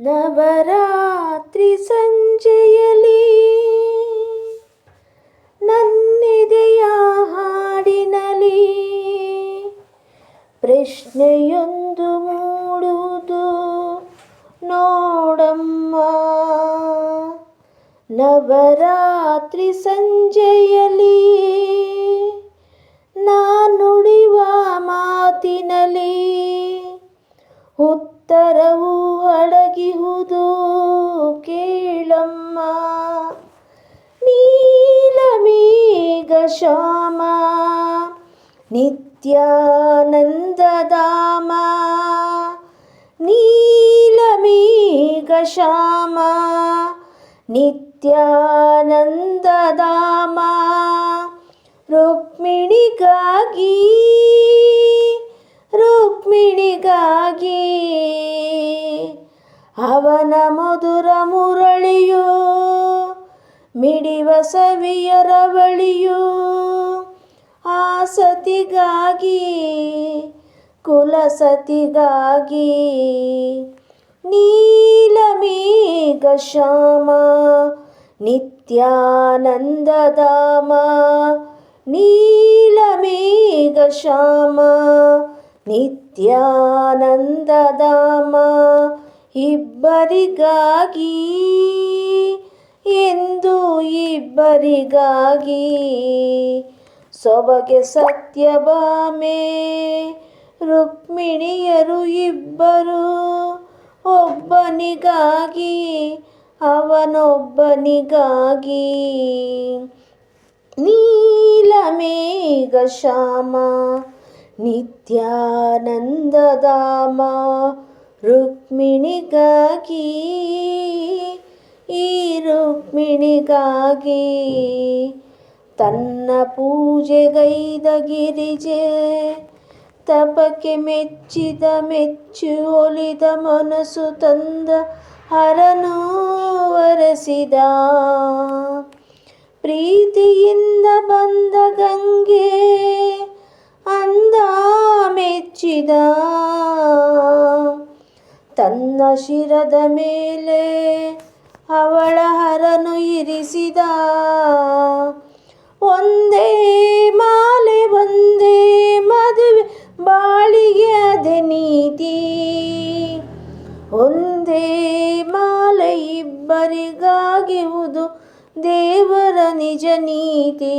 ನವರಾತ್ರಿ ಸಂಜೆಯಲಿ ನನ್ನೆದೆಯ ಹಾಡಿನಲಿ ಪ್ರಶ್ನೆಯೊಂದು ಮೂಡುವುದು ನೋಡಮ್ಮ. ನವರಾತ್ರಿ ಸಂಜೆಯಲಿ ನಿತ್ಯಾನಂದಧಾಮ ನೀಲಮೇಘ ಶ್ಯಾಮ ನಿತ್ಯಾನಂದಧಾಮ ರುಕ್ಮಿಣಿಗಾಗಿ ರುಕ್ಮಿಣಿಗಾಗಿ. ಅವನ ಮಧುರ ಮುರಳಿಯೋ ಮಿಡಿವ ಸವಿಯರ ಆಸತಿಗಾಗಿ ಕುಲಸತಿಗಾಗಿ ನೀಲಮೇಘ ಶ್ಯಾಮ ನಿತ್ಯಾನಂದಧಾಮ ನೀಲಮೇಘ ಶ್ಯಾಮ ನಿತ್ಯಾನಂದಧಾಮ ಇಬ್ಬರಿಗಾಗಿ ಎಂದು ಇಬ್ಬರಿಗಾಗಿ ಸೊಬಗೆ ಸತ್ಯಭಾಮೆ ರುಕ್ಮಿಣಿಯರು ಇಬ್ಬರು ಒಬ್ಬನಿಗಾಗಿ ಅವನೊಬ್ಬನಿಗಾಗಿ. ನೀಲಮೇಘ ಶ್ಯಾಮ ನಿತ್ಯಾನಂದಧಾಮ ರುಕ್ಮಿಣಿಗಾಗಿ. ಈ ರುಕ್ಮಿಣಿಗಾಗಿ ತನ್ನ ಪೂಜೆಗೈದ ಗಿರಿಜೆ ತಪಕ್ಕೆ ಮೆಚ್ಚಿದ ಮೆಚ್ಚು ಒಲಿದ ಮನಸ್ಸು ತಂದ ಹರನು ವರಸಿದ ಪ್ರೀತಿಯಿಂದ ಬಂದ ಗಂಗೆ ಅಂದ ಮೆಚ್ಚಿದ. ತನ್ನ ಶಿರದ ಮೇಲೆ ಅವಳ ಹರನು ಇರಿಸಿದ. ಒಂದೇ ಮಾಲೆ, ಒಂದೇ ಮದುವೆ, ಬಾಳಿಗೆ ಅದೆ ನೀತಿ. ಒಂದೇ ಮಾಲೆ ಇಬ್ಬರಿಗಾಗಿವುದು ದೇವರ ನಿಜ ನೀತಿ.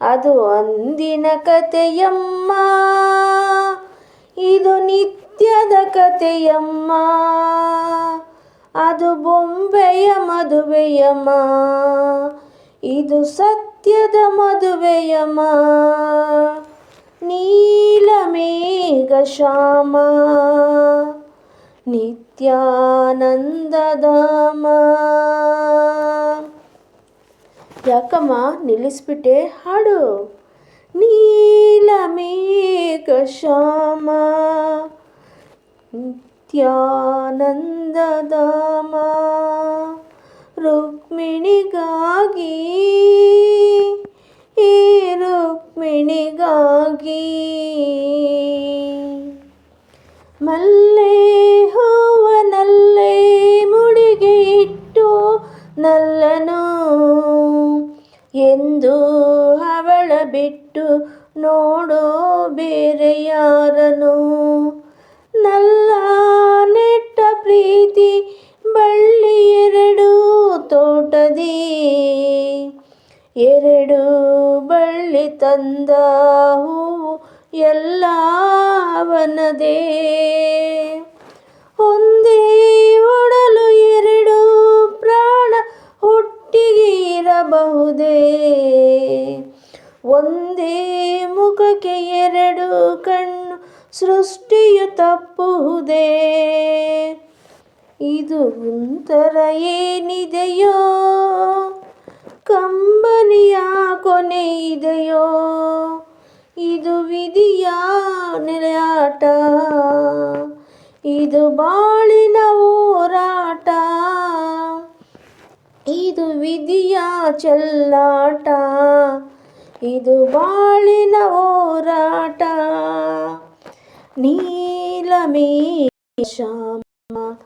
ಅದು ಅಂದಿನ ಕಥೆಯಮ್ಮ, ಇದು ನಿತ್ಯದ ಕಥೆಯಮ್ಮ. ಅದು ಬೊಂಬೆಯ ಮದುವೆಯಮ್ಮ. ಇದು ಸತ್ಯದ ಮದುವೆಯಮ್ಮ ನೀಲಮೇಘ ಶ್ಯಾಮ. ನಿತ್ಯಾನಂದಧಾಮ ಯಾಕಮ್ಮ ನಿಲ್ಲಿಸ್ಬಿಟ್ಟೆ? ಹಾಡು. ನೀಲಮೇಘ ಶ್ಯಾಮ. ನಿತ್ಯಾನಂದಧಾಮ ರುಕ್ಮಿಣಿಗಾಗಿ, ಈ ರುಕ್ಮಿಣಿಗಾಗಿ. ಮಲ್ಲೆ ಹೂವನಲ್ಲೇ ಮುಡಿಗೆ ಇಟ್ಟು ನಲ್ಲನು, ಎಂದು ಅವಳ ಬಿಟ್ಟು ನೋಡೋ ಬೇರೆ ಯಾರನು. ನಲ್ಲ ನೆಟ್ಟ ಪ್ರೀತಿ ಎರಡು ಬಳ್ಳಿ ತಂದ ಹೂವು ಎಲ್ಲ ಅವನದೇ ಒಂದೇ ಒಡಲು ಎರಡು ಪ್ರಾಣ ಹುಟ್ಟಿಗೆ ಇರಬಹುದೇ ಒಂದೇ ಮುಖಕ್ಕೆ ಎರಡು ಕಣ್ಣು ಸೃಷ್ಟಿಯು ತಪ್ಪುವುದೇ. ಇದು ಒಂಥರ ಏನಿದೆಯೋ? ಕಂಬನಿಯ ಕೊನೆ ಇದೆಯೋ? ಇದು ವಿಧಿಯ ನೆಲೆಯಾಟ. ಇದು ಬಾಳಿನ ಹೋರಾಟ. ಇದು ವಿಧಿಯ ಚೆಲ್ಲಾಟ. ಇದು ಬಾಳಿನ ಹೋರಾಟ. ನೀಲಮೇ ನಿತ್ಯಾನಂದ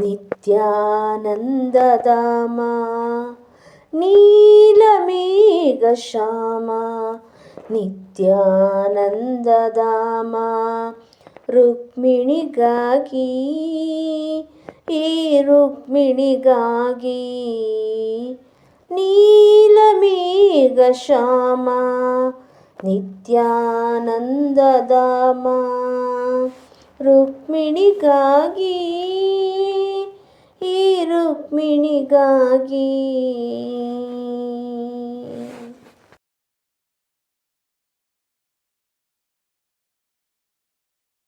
ನಿತ್ಯಾನಂದಧಾಮ ನೀಲಮೇಘ ಶ್ಯಾಮ ನಿತ್ಯಾನಂದಧಾಮ ರುಕ್ಮಿಣಿಗಾಗಿ ಈ ರುಕ್ಮಿಣಿಗಾಗಿ ನೀಲಮೇಘ ಶ್ಯಾಮ ನಿತ್ಯಾನಂದಧಾಮ ರುಕ್ಮಿಣಿಗಾಗಿ ಈ ರುಕ್ಮಿಣಿಗಾಗಿ.